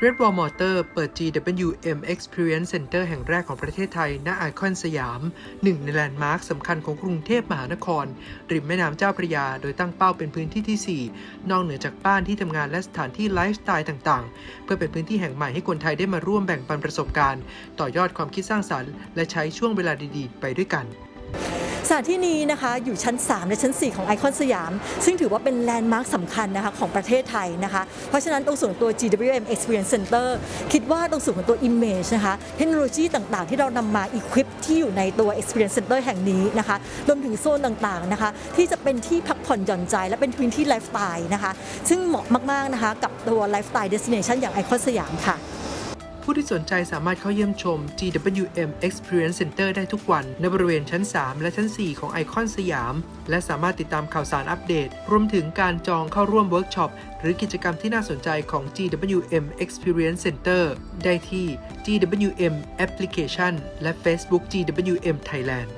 Great Wall Motor เปิด GWM Experience Center แห่งแรกของประเทศไทย ณ ไอคอนสยาม หนึ่งในแลนด์มาร์คสำคัญของกรุงเทพมหานคร ริมแม่น้ำเจ้าพระยา โดยตั้งเป้าเป็นพื้นที่ที่ 4 นอกเหนือจากบ้านที่ทำงานและสถานที่ไลฟ์สไตล์ต่างๆ เพื่อเป็นพื้นที่แห่งใหม่ให้คนไทยได้มาร่วมแบ่งปันประสบการณ์ ต่อยอดความคิดสร้างสรรค์ และใช้ช่วงเวลาดีๆ ไปด้วยกัน สถานที่นี้นะคะอยู่ชั้น 3 และชั้น 4 ของไอคอนสยาม ซึ่งถือว่าเป็นแลนด์มาร์คสำคัญนะคะของประเทศไทยนะคะ เพราะฉะนั้นตรงส่วนตัว GWM Experience Center คิดว่าตรงส่วนของตัว Image นะคะเทคโนโลยีต่างๆ ที่เรานำมา equip ที่อยู่ในตัว Experience Center แห่งนี้นะคะรวมถึงโซนต่างๆนะคะที่จะเป็นที่พักผ่อนหย่อนใจ และเป็นพื้นที่ไลฟ์สไตล์นะคะซึ่งเหมาะมากๆนะคะกับตัวไลฟ์สไตล์ destination อย่างไอคอนสยามค่ะ ผู้ที่สนใจสามารถเข้าเยี่ยมชม GWM Experience Center ได้ทุกวัน ในบริเวณชั้น 3 และชั้น 4 ของไอคอนสยาม และสามารถติดตามข่าวสารอัปเดต รวมถึงการจองเข้าร่วมเวิร์กช็อปหรือกิจกรรมที่น่าสนใจของ GWM Experience Center ได้ที่ GWM Application และ Facebook GWM Thailand